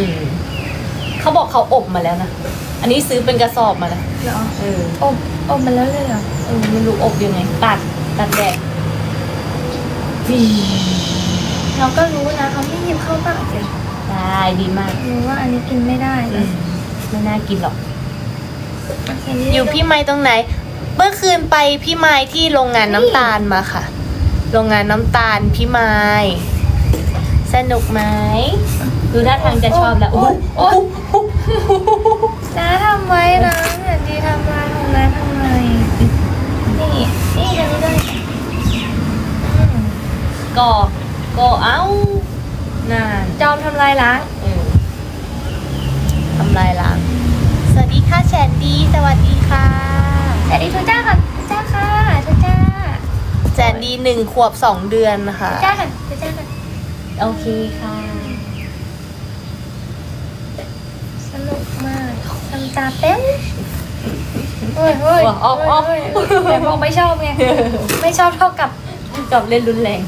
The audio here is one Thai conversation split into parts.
อืมเขาบอกเขาอบมาแล้วนะ อันนี้ซื้อเป็นกระสอบมาแล้วเหรอเอออบอบมาแล้วเลยเหรอเออไม่รู้อบยังไงตัดตัดแดดฟีเราก็รู้นะเขาไม่หยิบเข้าปากเลยได้ดีมากรู้ว่าอันนี้กินไม่ได้อืนะมไม่น่ากินหรอก อันนี้อยู่พี่ไม้ตรงไหน เมื่อคืนไปพี่ไม้ที่โรงงานน้ำตาลมาค่ะ โรงงานน้ำตาลพี่ไม้สนุกไหม ดูท่าทางจะชอบแล้วโอ้โอ้น้าทำไว้นะอย่าดีทำลายของน้าทำไมนี่นี่กันนี้ด้วยอืมก็ก็เอ้านานจอมทำลายล้างทำลายล้าง สวัสดีค่ะแชนดี้สวัสดีค่ะสวัสดีทุจ้าค่ะทุจ้าค่ะทุจ้าแชนดี้หนึ่งขวบสองเดือนนะคะทุจ้าค่ะทุจ้าค่ะโอเคค่ะ สนุกมากทำ ตาเต้นโอ้ยโอ้ยว้าวอ๋ออ๋อโอ้ยโอ้ยแต่บอกไม่ชอบไง ไม่ชอบเท่ากับกับเล่นรุนแรง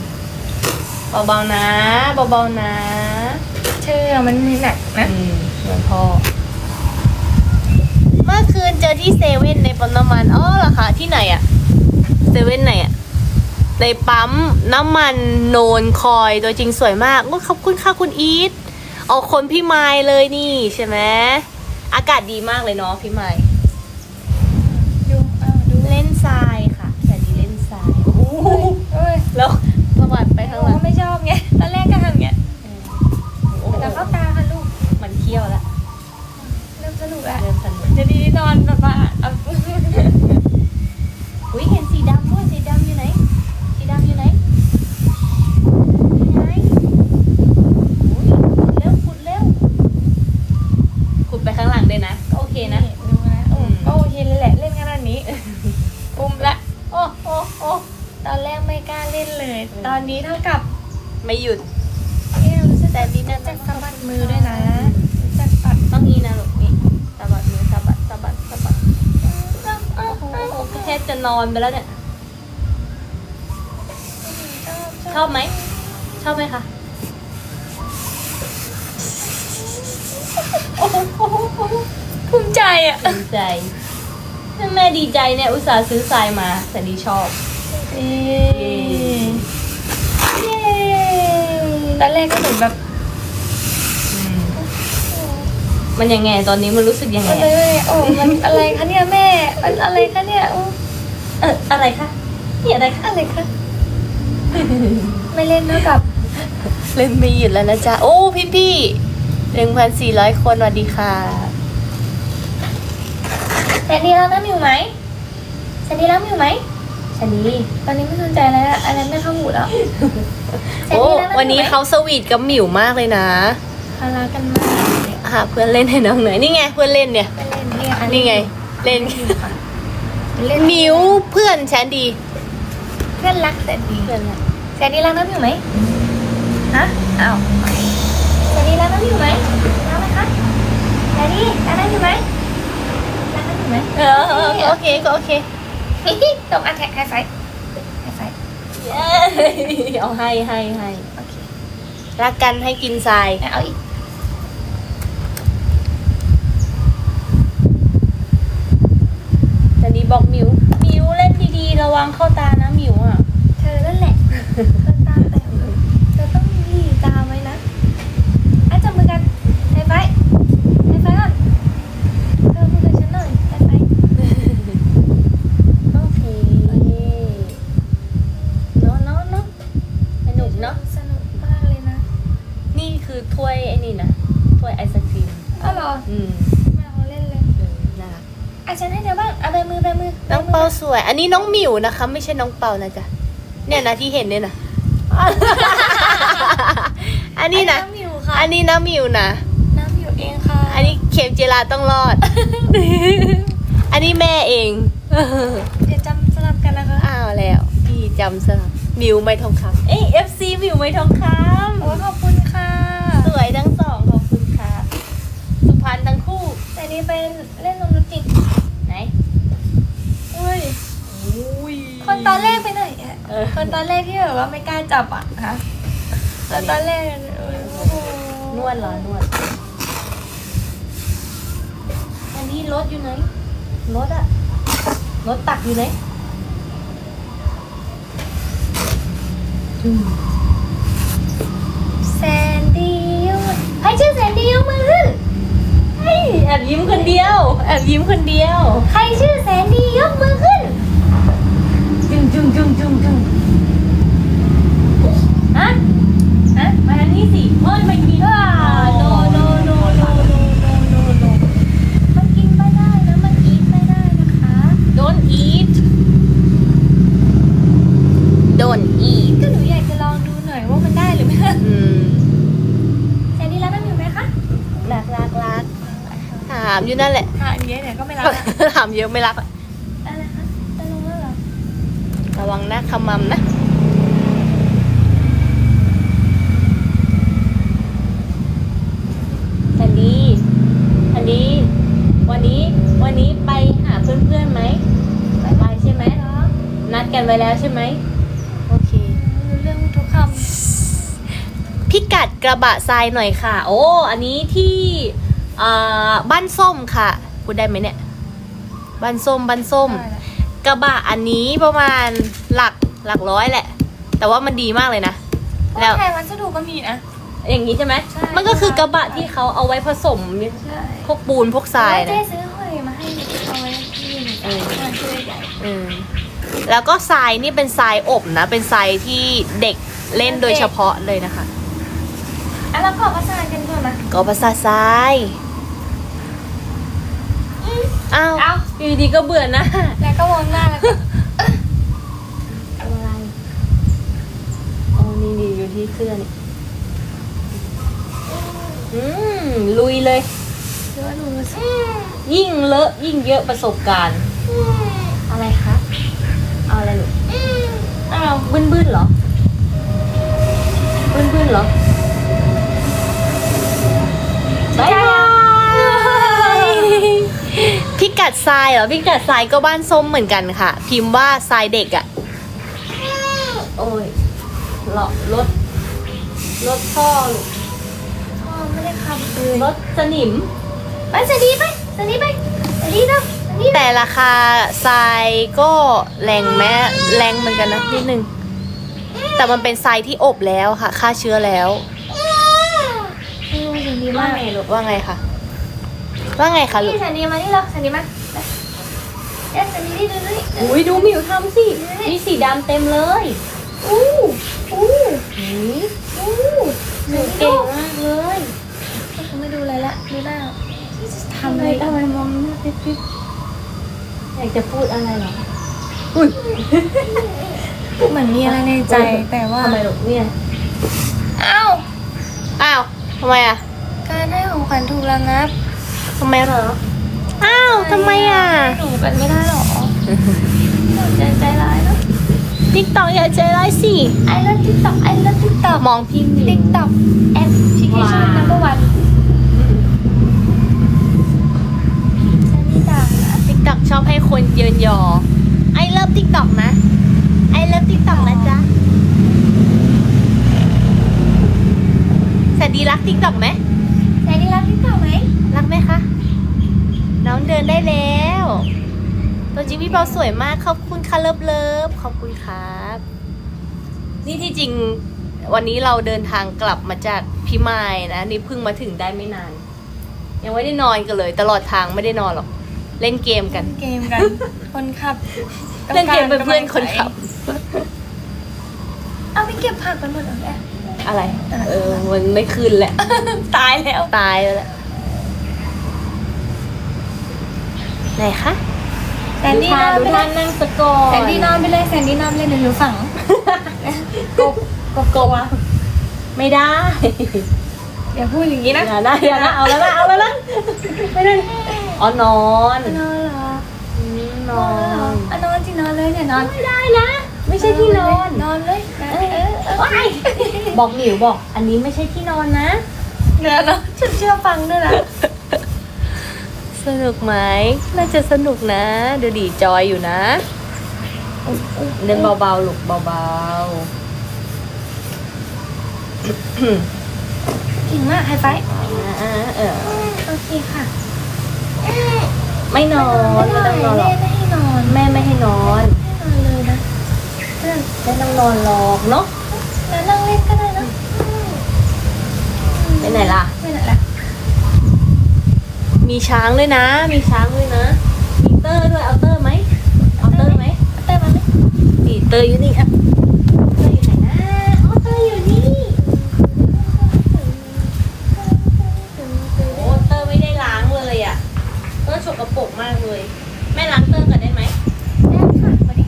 เบาๆนะเบาๆนะ เชื่อมันมีหนักนะอืมเหมือนพ่อเมื่อคืนเจอที่เซเว่นในปั๊มน้ำมันอ๋อเหรอคะที่ไหนอะเซเว่นไหนอะในปั๊มน้ำมันโนนคอยตัวจริงสวยมากโอ้ขอบคุณค่ะคุณอีทเอาคนพี่ไม้เลยนี่ใช่ไหม อากาศดีมากเลยเนาะพี่ไม้ดูอ้าวดูเล่นทรายค่ะแต่ดีเล่นทรายโอ้โหเอ้ยแล้วสวัสดไปข้างหลังไม่ชอบไงตอนแรกก็ทำอย่างเงี้ยเออโอ้โหแต่เข้าตาค่ะลูกมันเคี้ยวแล้วเริ่มสนุกแล้วเริ่มสนุกจะดีนอนแบบว่าเอาอุ้ยเห็นสีดำด้วยสีดำอยู่ไหน สีดำอยู่ไหนอยู่ไหนอุ้ยเร็วขุดเร็วขุดไปข้างหลังเลยนะก็โอเคนะ ดูนะโอ้ อืม ก็โอเคเลยแหละเล่นขนาดนี้ ปุ่มละโอ้โอ้โอ้ตอนแรกไม่กล้าเล่นเลย ตอนนี้เท่ากับไม่หยุดเอ๊ะรู้สึกแต่ดีนะจักสะบัดมือด้วยนะจักปัดต้องนี้นะลูกนี่สะบัดมือสะบัดสะบัดสะบัดโอ้โหแทบจะนอนไปแล้วเนี่ย ชอบไหม ชอบไหมคะภูมิใจอะดีใจแม่ดีใจเนี่ย อุตส่าห์ซื้อทรายมา แต่ดีชอบเย้เย้ ตอนแรกก็เหมือนแบบมันยังไงตอนนี้มันรู้สึกยังไงอะไรอะโอ้มันอะไรคะเนี่ยแม่มันอะไรคะเนี่ยโอ้เอออะไรคะนี่อะไรคะอะไรคะไม่เล่นเท่ากับ เล่นไม่หยุดแล้วนะจ๊ะโอ้พี่พี่หนึ่งพันสี่ร้อยคนสวัสดีค่ะแต่ดีแล้วนะมิวไหมแต่ดีแล้วมิวไหม ชนีตอนนี้ไม่สนใจแล้วอันนั้นไม่เข้าหูแล้วโอ้วันนี้เขาสวีทกับหมิวมากเลยนะเขารักกันมากเนี่ยหาเพื่อนเล่นให้น้องหน่อยนี่ไงเพื่อนเล่นเนี่ยไปเล่นเนี่ยอันี่ไง เล่นค่ะเล่นหมิวเพื่อนแชนดีเพื่อนรักแต่ดีเพื่อนละแต่ดีรักน้ำมิวไหมฮะอ้าวแต่ดีรักน้ำมิวไหมรักไหมคะแต่ดีรักน้ำมิวไหมรักน้ำมิวไหมเออเออโอเคก็โอเค ตบอันแท็กไฮไฟไฮไฟเย้เอาให้ให้ให้โอเครักกันให้กินทรายเอาอีกแต่นี้บอกหมิวหมิวเล่นดีๆ ระวังเข้าตานะหมิวอะ เธอนั่นแหละเธอตาแต่เธอต้องหลีตาไว้นะอะจับมือกันไฮไฟไฮไฟก่อนเธอมือกับฉันหน่อยไฮไฟ โอเคเนาะเนาะเนาะสนุกเนาะ สนุกมากเลยนะ นี่คือถ้วยไอ้นี่นะ ถ้วยไอศครีม อ้าวเหรอ อืม แม่เขาเล่นเลย เออน่ารัก อะฉันให้เธอบ้างเอาใบมือใบมือ น้องเปาสวย อันนี้น้องหมิวนะคะ ไม่ใช่น้องเปานะจ๊ะเนี่ยนะที่เห็นเนี่ยนะอันนี้นะน้ำมิวค่ะอันนี้น้ำหมิวนะ น้ำมิวเองค่ะอันนี้เข็มเจลาต้องรอด อันนี้แม่เอง เดี๋ยวจำสลับกันนะคะอ้าวแล้ว พี่จำซะหมิวไม่ทองคำเอ้ย FC หมิวไม่ทองคโอ้ยขอบคุณค่ะำสวยทั้งสองขอบคุณค่ะ สุพรรณทั้งคู่ แต่นี่เป็นเล่นนมนุษย์จริงไหนอุ้ยอุ้ ยคนตอนแรกไปไหนอะเออ คนตอนแรกที่แบบว่าไม่กล้าจับอะฮะคนตอนแรกโอ้โหนวดเหรอนวดดี้รถอยู่ไหนรถอะรถตักอยู่ไหนอืมแซนดี้ยกใครชื่อแซนดี้ยกมือขึ้น เฮ้ยแอบยิ้มคนเดียว แอบยิ้มคนเดียว ใครชื่อแซนดี้ นั่นแหละค่ะอันนี้เนี่ยก็ไม่รักอะถามเยอะไม่รักอะอะไรคะจะลงแล้วเหรอระวังนะขมำนะ อันนี้อันนี้วันนี้ วันนี้ไปหาเพื่อนๆไหมไปไปใช่ไหม เหรอนัดกันไว้แล้วใช่ไหม โอเค รู้เรื่องทุกคพิกัดกระบะทรายหน่อยค่ะ โอ้ อันนี้ที่อ่า บ้านส้มค่ะพูดได้ไหมเนี่ย บ้านส้มบ้านส้มำได้ละกระบะอันนี้ประมาณหลักหลักร้อยแหละ แต่ว่ามันดีมากเลยนะ แล้วแพงวัสดุก็มีนะ อย่างนี้ใช่ไหมใช่มันก็คือกระบะที่เขาเอาไว้ผสมใช่พวกปูนพวกทรายเจ๊นะซื้อหอยมาให้เอาไว้ที่นี่เออมันช่วยใหญ่อืมแล้วก็ทรายนี่เป็นทรายอบนะ เป็นทรายที่เด็กเล่นโดยเฉพาะเลยนะคะอะแล้วก็ประสานกันก่อนนะก็ภาษาทราย อ้าวเอ้า อยู่ดีๆก็เบื่อหน้าแล้วก็มองหน้าแล้วก็อะไรอ๋อนี่นี่อยู่ที่เสื้อนี่ อืม ลุยเลยหรือว่าหนูรู้สึกยิ่งเลอะยิ่งเยอะประสบการณ์ อะไรคะเอาอะไรหนูอ้าวบึ้นบึ้นๆเหรอ บึ้นบึ้นๆเหรอ บายบายพิ กัดทรายเหรอพิกัดทรายก็บ้านส้มเหมือนกันค่ะ พิมพ์ว่าทรายเด็กอะ่ะโอ้ยเหรอรถรถพ่อลูกพ่อไม่ได้ขับเลยรถสนิมไปสวัสดีไปสวัสดีไปสวัสดีนะสวัสดีแต่ราคาทรายก็แรงแม้แรงเหมือนกันนะนิดนึงแต่มันเป็นทรายที่อบแล้วค่ะฆ่าเชื้อแล้วอืมสวัสดีว่ามากไงลูกว่าไงคะ ว่าไงคะลูนี่กสวัสดีมานี่เราสวัสดีมาเอ๊ะสวัสดีนี่ดูนี่อุ้ยดูหมิวทำสิมีสีดำเต็มเลยอู้อู้หืมอู้หนูเก่งมากเลยเขาไม่ดูอะไรละดูหน้าทำอะไรทำไมมองหน้าปิ๊บๆอยากจะพูดอะไรเหรออุ้ยเหมือนมีอะไรในใจแต่ว่าทำไมลูกเนี่ยอ้าวอ้าวทำไมอะการให้ของขวัญถูกระงับ ทำไมเหรอ อ้าวทำไมอะ หนูกันไม่ได้หรอหนูใจใจร้ายเนาะติ๊กต็อกอย่าใจร้ายสิ ไอ้เลิฟติ๊กต็อกไอ้เลิฟติ๊กต็อกมองพี่หมิวติ๊กต็อกแอปพลิเคชันว้าว number one ฉันนี่ด่านะติ๊กต็อกชอบให้คนเยินยอ ไอเลิฟติ๊กต็อกนะ ไอเลิฟติ๊กต็อกนะจ๊ะแสนดีรักติ๊กต็อกไหมแซนดี้รับติ๊กต็อกไหม รักไหมคะ น้องเดินได้แล้ว ตัวจริงพี่เปาสวยมากขอบคุณค่ะเลิฟเลิฟขอบคุณครับ นี่ที่จริงวันนี้เราเดินทางกลับมาจากพิมายนะ นี่เพิ่งมาถึงได้ไม่นาน ยังไม่ได้นอนกันเลย ตลอดทางไม่ได้นอนหรอก เล่นเกมกัน เกมกัน คนขับเล่นเกมเป็นเพื่อนคนขับ เอาไปเก็บผักกันหมดเหรอแกอะไร เออ มันไม่คืนแหละ ตายแล้ว ตายแล้วแหละ ไหนคะแซนดี้นทาอนดูไปเลท่ายนั่งสกอร์แซนดี้นอนไปเลยแซนดี้นอนไปเลยเดี๋ยวหนูฝังกบกบกบอะไม่ได้อย่าพูดอย่างนี้นะอย่านะอย่านะเอาแล้วนะเอาแล้วนะไม่ได้อ๋อนอนนอนเหรออืมนนออนเหรอนอะนอนสินอนเลยเนี่ยนอนไม่ได้นะ ไม่ใช่ที่นอนนอนเลยนะเออเออว้ายบอกหมิวบอก อันนี้ไม่ใช่ที่นอนนะเดี๋ยวนะฉันเชื่อฟังด้วยนะ สนุกไหม น่าจะสนุกนะ ดูดีจอยอยู่นะ เดินเบาๆลูกเบาเก่งมากไฮไฟว์ๆอ่าเออโอเคค่ะ ไม่นอนไม่ต้องนอนหรแม่อกไม่ให้นอน แม่ไม่ให้นอนไม่ให้นอนเลยนะนั่นไม่ต้องนอนหรอกเนาะแล้วนั่งเล่นก็ได้นะอืมไปไหนล่ะไปไหนล่ะ มีช้างด้วยนะ มีช้างด้วยนะมีเตอร์ด้วยเอาเตอร์ไหมเอาเตอร์ไหมเต้ยมาไหมนี่เตอร์อยู่นี่อะเตอร์อยู่ไหนนะอ๋อเตอร์อยู่นี่โอ้เตอร์ไม่ได้ล้างเลยอะเตอร์ฉกกระปรกมากเลยแม่ล้างเตอร์ก่อนได้ไหมได้ค่ะมาดิ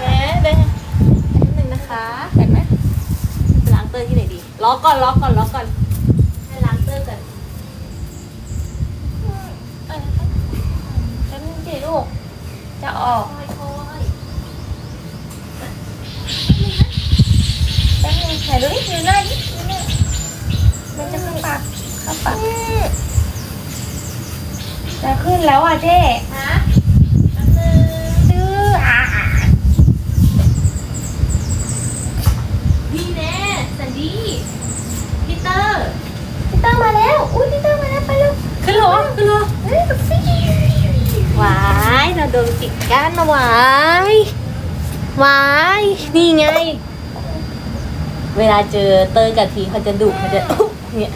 แม่ได้นิดนึงนะคะเห็นไหมไปล้างเตอร์ที่ไหนดีล็อกก่อนล็อกก่อนล็อกก่อน ให้ล้างเตอร์ก่อน ไปนะคะแป๊บนึงสิลูก จะออกค่อยแป๊บนึงถ่ายดูดิดูหน้าดิดูหน้ามันจะเข้าปากเข้าปากจะขึ้นแล้วอะเจ๊ๆฮะแป๊บนึงดื้ออะนี่แน่สันดีพีเตอร์พีเตอร์มาแล้ว อุ้ยพีเตอร์มาแล้วไปเร็วขึ้นรถขึ้นรถเฮ้ยฟิ ววายเราโดนปิดกั้นนะวายวายนี่ไง เวลาเจอเตอร์กับทีเขาจะดุเขาจะเนี่ย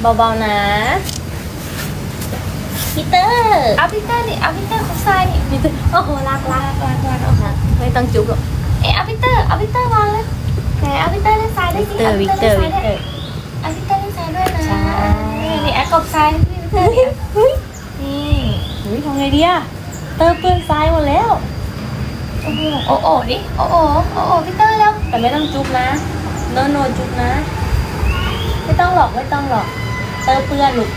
เบาๆนะพีเตอร์เอาพีเตอร์ดิเอาพีเตอร์ของทรายนี่พีเตอร์โอ้โหรักรักวางวางเอารักไม่ต้องจุ๊บหรอกเอ๊ะเอาพีเตอร์เอาพีเตอร์วางเลยไหนเอาพีเตอร์เล่นทรายด้วยสิเตอร์วิกเตอร์วิกเตอร์เอาพีเตอร์เล่นทรายด้วยนะใช่นี่นี่แอคกบทรายพี่พีเตอร์ เนี่ยเฮ้ยนี่เฮ้ยทำไงดีอะเตอร์เปื้อนทรายหมดแล้ว โอ้โหโอ้โอ้ดิโอ้โอ้โอ้โอ้พีเตอร์แล้ว แต่ไม่ต้องจุ๊บนะ โนโนจุ๊บนะ ไม่ต้องหรอกไม่ต้องหรอก เตอร์เปื้อนลูก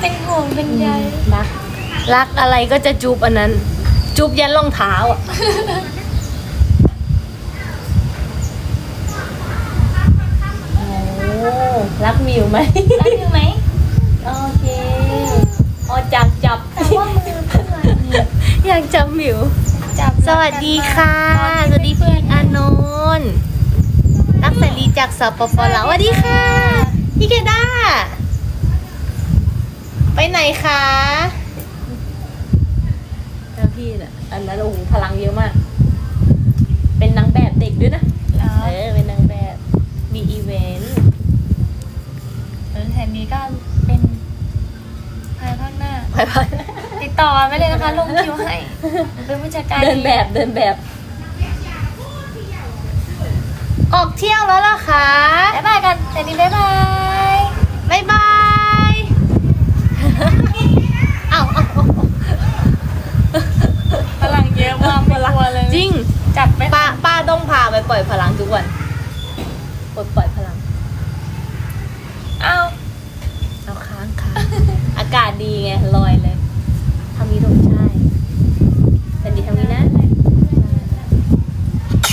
เป็นห่วงเป็นใยรัก รักอะไรก็จะจุ๊บอันนั้น จุ๊บยันรองเท้าอะโอ้รักมิวไหมรักอยู่ไหมโอเคอ๋อจับจับ แต่ ว่ามือเพื่อนนี่อยากจับมิว จับสวัสดีค่ะ สวัสดีพี่อานนท์รักสลีจากสปปลาวสวัสดีค่ะ พี่เกด้า ไปไหนคะแล้วพี่น่ะ อันนั้นโอ้โหพลังเยอะมาก เป็นนางแบบเด็กด้วยนะเหรอเออเป็นนางแบบ มีอีเวนต์เออแถมนี้ก็เป็นภายภาคหน้า ไปไป ติดต่อไม่เลยนะคะลงคิวให้เป็นผู้จัดการเดินแบบเดินแบบ ออกเที่ยวแล้วล่ะคะบ๊ายบายกันแต่ดีบ๊ายบายบายบายเอ้าเอ้าเอ้าพลังเยอะมากไม่กลัวเลยจริงจับไม่ป้าป้าต้องพาไปปล่อยพลังทุกวันปลดปล่อยพลัง เอา เอาค้างค้างอากาศดีไงลอยเลยทำนี้ถูกใช่แต่ดีทำนี้นะ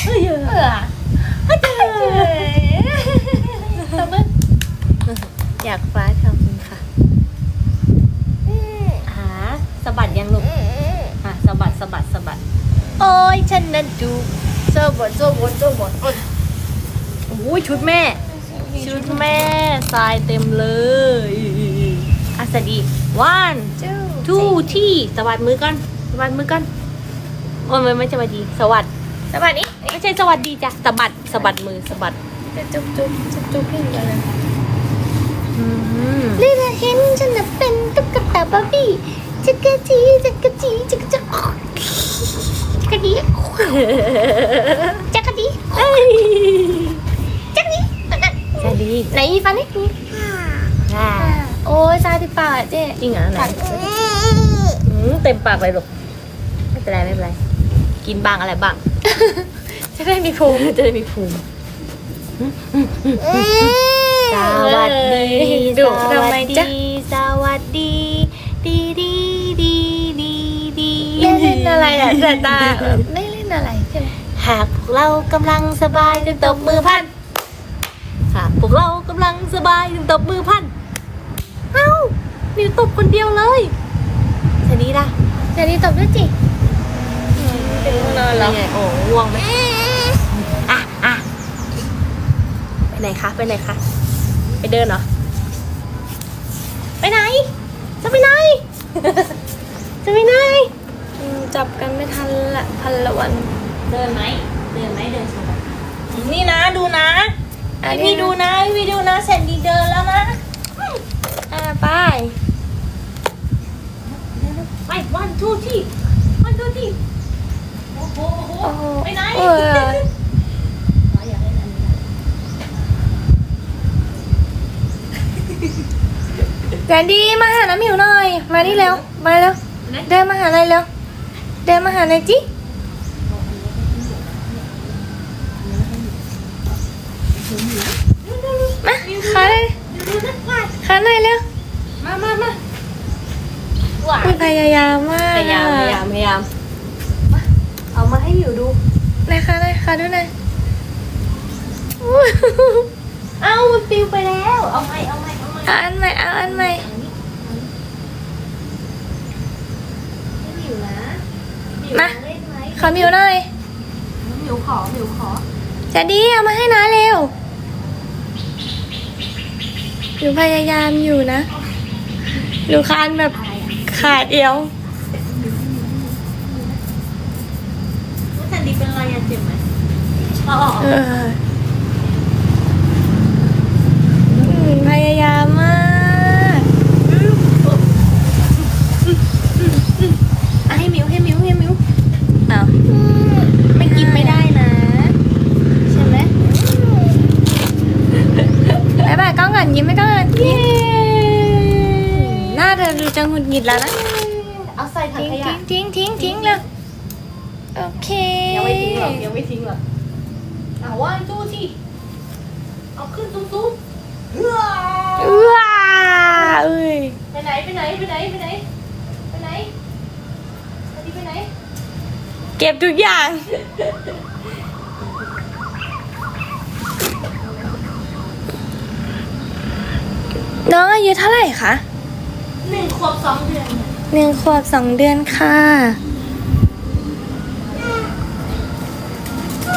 เฮ้ยเออ เบื่อ เฮ้ยเอ เอ้ อย ตบมือ อยากฟ้าทำคุณค่ะหาสะบัดยังลูกอะสะบัดสะบัดสะบัด โอ้ยฉันนั่นดูสะบัดสะบัดสะบัดโอ้ย ชุดแม่ ชุดแม่ทรายเต็มเลยอะสวัสดี one จู้ two ที่สวัสดมือก่อนสวัสดมือก่อนโอ้ยไม่ไม่สวัสดี สวัสดสวัสดีไม่ใช่สวัสดีจ้ะสะบัดสะบัดมือสะบัดจะจุ๊บจุ๊บจุ๊บจุ๊บพี่กันเลยอืมลีลาเห็นฉันน่ะเป็นตุ๊กตาบาร์บี้จักรจีจักรจีจักรจักรจักรจีจักรจีเอ้ย จักรจีสวัสดีไหนอีฟันนี่อ่าโอ้ยซาติปากอะเจ๊จริงเหรอไหนอืมเต็มปากเลยลูกไม่เป็นไรไม่เป็นไรกินบ้างอะไรบ้าง จะได้มีภูมิจะได้มีภูมิสวัสดีดุสทำวัไมสจ๊ะดีสวัสดี ดีดีดีดีดีไม่เล่นอะไรอะแต่ตาไม่เล่นอะไรใช่ไหมหากพวกเรากำลังสบายจงตบมือพันหาก พวกเรากำลังสบายจงตบมือพัน เอ้ามิวตบคนเดียวเลยทีนี้ล่ะเดี๋ยวนี้ตบด้วยจิเป็นง่วงนอนเหรอไงโอ้ง่วงไหมอะอะไปไหนคะ ไปไหนคะ ไปเดินเหรอ ไปไหน จะไปไหน จะไปไหนอืมจับกันไม่ทันละพันละวัน เดินไหม เดินไหมเดินชมนี่นะดูนะ อันพี่นี้พี่ดูนะพี่พี่ดูนะแสนดีเดินแล้วนะอ่าไป้ายไปวันทูที่วันทูที่โอ้โหโอ้โหโอ้โหไปไหนเอออ๋ออยากเล่นอันนี้นะแสนดีมาหาน้ำหมิวหน่อย มานี่เร็วมาเร็วเดินมาหาอะไรเร็วเดินมาหาอะไรจิมาขาเลย ดูนะว่า ขาหน่อยเร็วมามามาว้าอุ๊ยพยายามมากพยายามพยายามพยายามมาเอามาให้หมิวดูไหนขาหน่อยขาดูหน่อยอุ๊ยเอ้ามันปิวไปแล้ว เอาใหม่เอาใหม่เอาใหม่เอาอันใหม่เอาอันใหม่อันนี้ให้หมิวนะหมิวมาเล่นไหมขอหมิวหน่อยหมิวขอหมิวขอแสนดีเอามาให้น้าเร็ว หนูพยายามอยู่นะหนูคานแบบอะไรอะขาดเอวว่าแสนดีเป็นอะไรอะเจ็บไหมอ๋อเอออืมพยายามมาก อะให้หมิวให้หมิวให้หมิว อ้าว ไม่กินไม่ได้นะ ใช่ไหม บายบายกล้องก่อนยิ้มให้กล้องก่อนยิ้มหน้าเธอดู จะหงุดหงิดแล้วนะเอาใส่ถังทิ้งขยะทิ้งทิ้งทิ้งทิ้งเลยโอเคยังไม่ทิ้งหรอกยังไม่ทิ้งหรอกอะว่านตู้ที่เอาขึ้นสูงๆเฮ้อว้าเอ้ยไปไหนไปไหนไปไหนไปไหนไปไหนไปไหนไปไหนเก็บทุกอย่างน้องอายุเท่าไหร่คะ หนึ่งขวบสองเดือนเนี่ยหนึ่งขวบสองเดือนค่ะ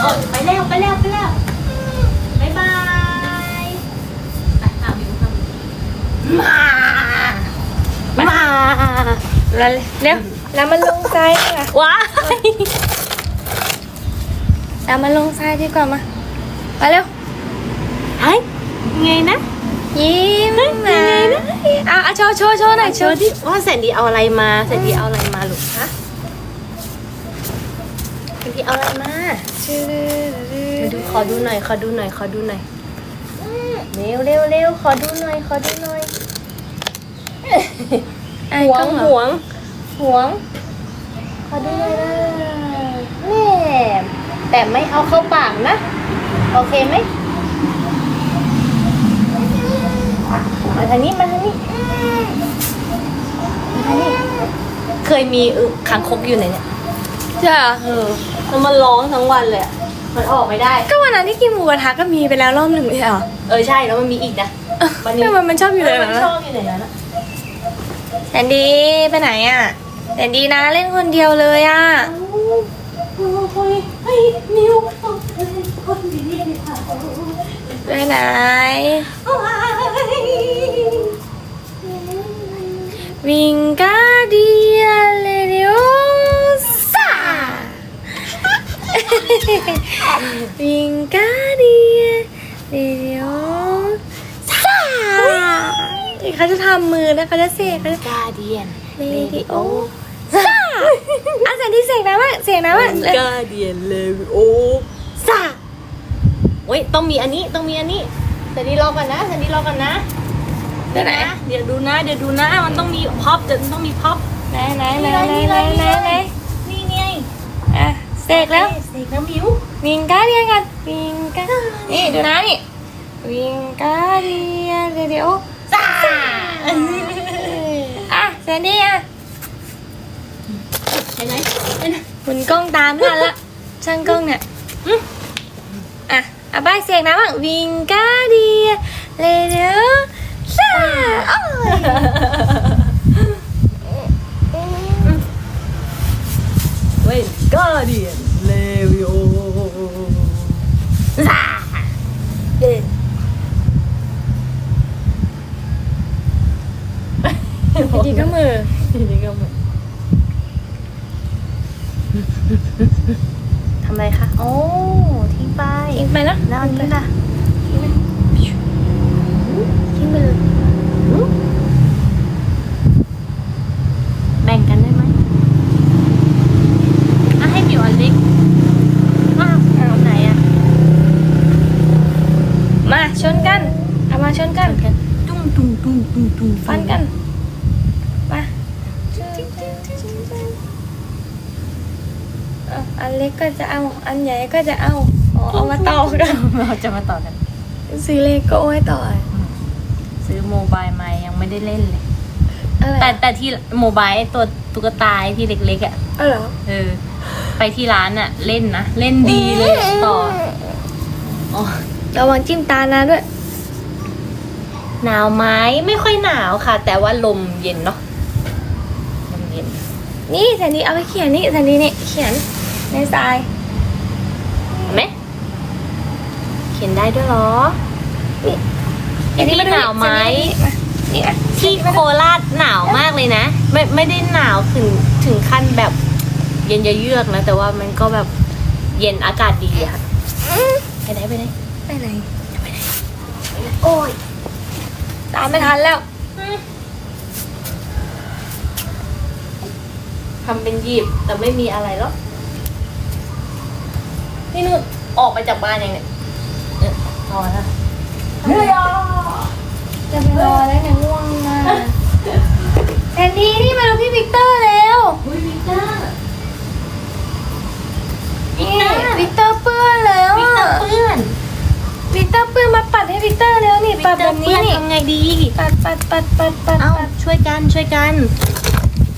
โอ้ยไปแล้วไปแล้วไปแล้วบ๊ายบายไปหาหมิวหาหมิวมามาแล้วเร็วแล้วมันลงทรายดีกว่าว้ายแล้วมันลงทรายดีกว่ามามาเร็วเฮ้ยไงนะ ยิ้มนะอะอะโชว์โชว์โชว์หน่อยโชโชว์ว์ดิว่าแสนดีเอาอะไรมาแสนดีเอาอะไรมาลูกฮะแสนดีเอาอะไรมามาดูขอดูหน่อยขอดูหน่อยขอดูหน่อยเร็วเร็วเร็วขอดูหน่อยขอดูหน่อยไอ้หวกล้องงเหรหอวงหวงขอดูหน่อยนะแม่แต่ไม่เอาเข้าปากนะ โอเคไหม มาทางนี้มาทางนี้มาทางนี้เคยมีอึคางคกอยู่ไหนเนี่ยจ้ะเออแล้วมันร้องทั้งวันเลยอะมันออกไม่ได้ ก็วันนั้นที่กินหมูกระทะก็มีไปแล้วรอบหนึ่งไม่ใช่เหรอเออใช่แล้วมันมีอีกนะวันนี้ทำไมมันชอบอยู่เลยมันนะชอบอยู่ไหนนั้นอะแสนดีไปไหนอะแสนดีนะเล่นคนเดียวเลยอะโอ้ยเฮ้ยมิวเอาเลยคนดีๆค่ะไปไหน วิงกาเดียเลเดียซาวิงกาเดียเลเดียซาเขาจะทำมือแล้วเขาจะเสกเขาจะกาเดียนเลเดียซาอะแสนดีเสกนะว่าเสกนะว่ากาเดียนเลวิโอซ่าเว้ยต้องมีอันนี้ต้องมีอันนี้แต่นี่รอก่อนนะแต่นี่รอก่อนนะ เดี๋ยวไหน เดี๋ยวดูนะ เดี๋ยวดูนะ มันต้องมีพ็อปเดี๋ยวมันต้องมีพ็อปไหนไหนไหนไหนไหนไหนไหนนี่ไงอะเสกแล้วเสกน้ำมิววิงกาเดียกันวิงกานี่ดูนะนี่วิงกาเดียเรดิโอซ่าอะแซนดี้อะเห็นไหมเห็นไหมหมุนกล้องตามทันละช่างกล้องเนี่ยอืมอะอะบายเสียงนะบ้างวิงกาเดียเรดิโอซ่าโอ้ยเว้ยกาเดียนเลวิ โอซ่าเอ๊ะ ดีก็มือ นี่ก็เหมือนทำอะไรคะ โอ้ทิ้งไป ทิ้งไปนะ แล้วอันนี้ล่ะ ทิ้งไปเลย แบ่งกันได้ไหมอะให้ผิวอันเล็กอ้าวเอาไหนอะ มาชนกัน เอามาชนกัน ตุ้งตุ้งตุ้งตุ้งตุ้ง ฟันกัน มาเอาอันเล็กก็จะเอา อันใหญ่ก็จะเอาอ๋อเอามาต่อกันเราจะมาต่อกัน ซื้อเลโก้ให้ต่อซื้อโมบายมายังไม่ได้เล่นเลย อะไรแต่แต่ที่โมบายตัวตุ๊กตาที่เล็กๆอะเอาเหรอเออ ไปที่ร้านอะ เล่นนะ เล่นดีเลยอะต่ออ๋อระวังจิ้มตานะด้วย หนาวไหมไม่ค่อยหนาวค่ะ แต่ว่าลมเย็นเนาะลมเย็น นี่แทนนี้เอาไปเขียนนี่แทนนี้นี่เขียน ในทรายเห็นไหมเขียนได้ด้วยเหรอนี่ที่นี่หนาวไหมนี่อะที่โคราชหนาวมากเลยนะ ไม่ไม่ได้หนาวถึงถึงขั้นแบบเย็นจะเยือกนะ แต่ว่ามันก็แบบเย็นอากาศดีอะค่ะไปไหนไปไหนไปไหนโอ้ยตามไม่ทันแล้วทำเป็นหยิบแต่ไม่มีอะไรหรอก พี่นุ่นออกไปจากบ้านยังเนี่ยเออพอแล้วเฮ้ยอะจะไปรอแล้วเนี่ยง่วงมากแทนนี่นี่มาดูพี่วิกเตอร์แล้วอุ้ยวิกเตอร์นี่วิกเตอร์เปื้อนแล้ววิกเตอร์อะเพื่อนวิกเตอร์เปื้อนมาปัดให้วิกเตอร์แล้วนี่วิปักดเตแบอร์บเพื่นี้อนนี่ทำไงดีปัดปัดปัดปัดปัดเอ้าปัดช่วยกันช่วยกัน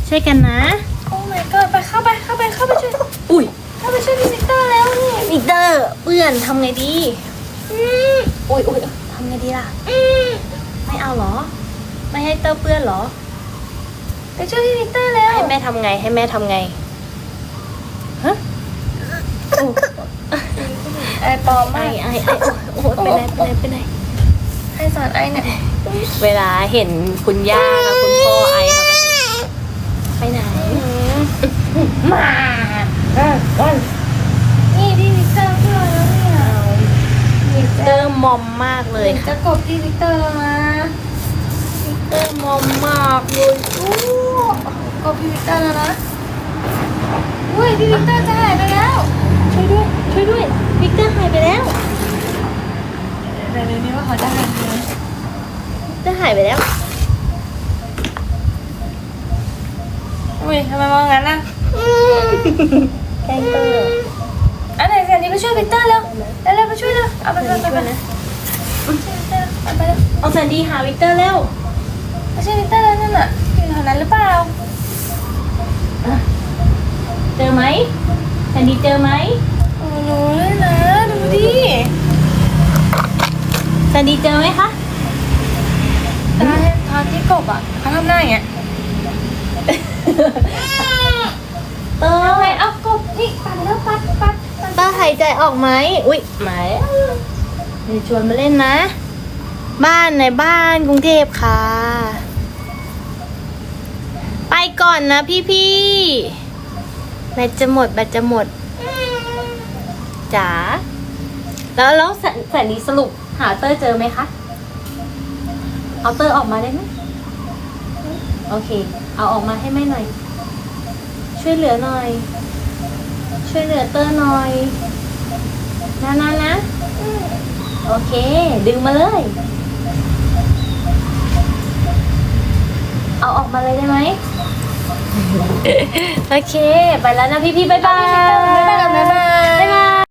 ช่วยกันนะ โอ้ my god ไปเข้าไปเข้าไปเข้าไปช่วยอุ้ย เตอร์เพื่อนทำไงดีอุ้ยอุ้ยทำไงดีล่ะไม่เอาเหรอ ไม่ให้เตอร์เปื้อนเหรอไปช่วยพี่วิกเตอร์แล้วให้แม่ทำไงให้แม่ทำไงฮะไอปลอมไอมากไอไอโอ้โหเป็นไรเป็นไรเป็นไรให้สอนไอเนี่ยเวลาเห็นคุณย่ากับคุณพ่อไอเขาก็จะไปไหนมา เตเตออร์ร์มอมมากเลยจะกบพี่วิกเตอร์แล้วนะเตอร์มอมมากเลยอู้กบพี่วิกเตอร์แล้วนะอุ้ยพี่วิกเตอร์จะหายไปแล้ว ช่วยด้วยช่วยด้วยวิกเตอร์หายไปแล้วเดี๋ยวนี้ว่าเขาจะหายไปไหมวิกเตอร์หายไปแล้วอุ้ยทำไมมองงั้นน่ะแกล้งเตอร์อั นไหนแซนดี้ไปช่วยวิกเตอร์แล้วแล้วเราไปช่วยเลยเอาไปไปไปไปนะช่วยวิกเตอร์เอาไปเลยเอาแซนดี้หาวิกเตอร์เร็วไปช่วยวิกเตอร์แล้วนั่นน่ะอยู่แถวนั้นหรือเปล่าเจอไหมแซนดี้เจอไหมโอ้โหเลยนะดูดิแซนดี้เจอไหมคะตอนตอนที่กบอะเขาทำหน้าอย่างเงี้ยเตอร์เอาไงเอากบนี่ปัดแล้วปัดปัด ปัดเตอร์หายใจออกไหมอุ้ยมาแล้วเดี๋ยวชวนมาเล่นนะ บ้านในบ้านกรุงเทพค่ะ ไปก่อนนะพี่พี่ๆแบตจะหมดแบตจะหมดจ๋าแล้วแล้วแสนนดีสรุปหาเตอร์เจอไหมคะ เอาเตอร์ออกมาได้ไหมโอเค เอาออกมาให้แม่หน่อย ช่วยเหลือหน่อย ช่วยเหลือเตอร์หน่อยนานๆนะ โอเค ดึงมาเลย เอาออกมาเลยได้ไหม โอเค ไปแล้วนะพี่พี่ๆบ๊ายบาย บ๊ายบาย บ๊ายบายบ๊ายบาย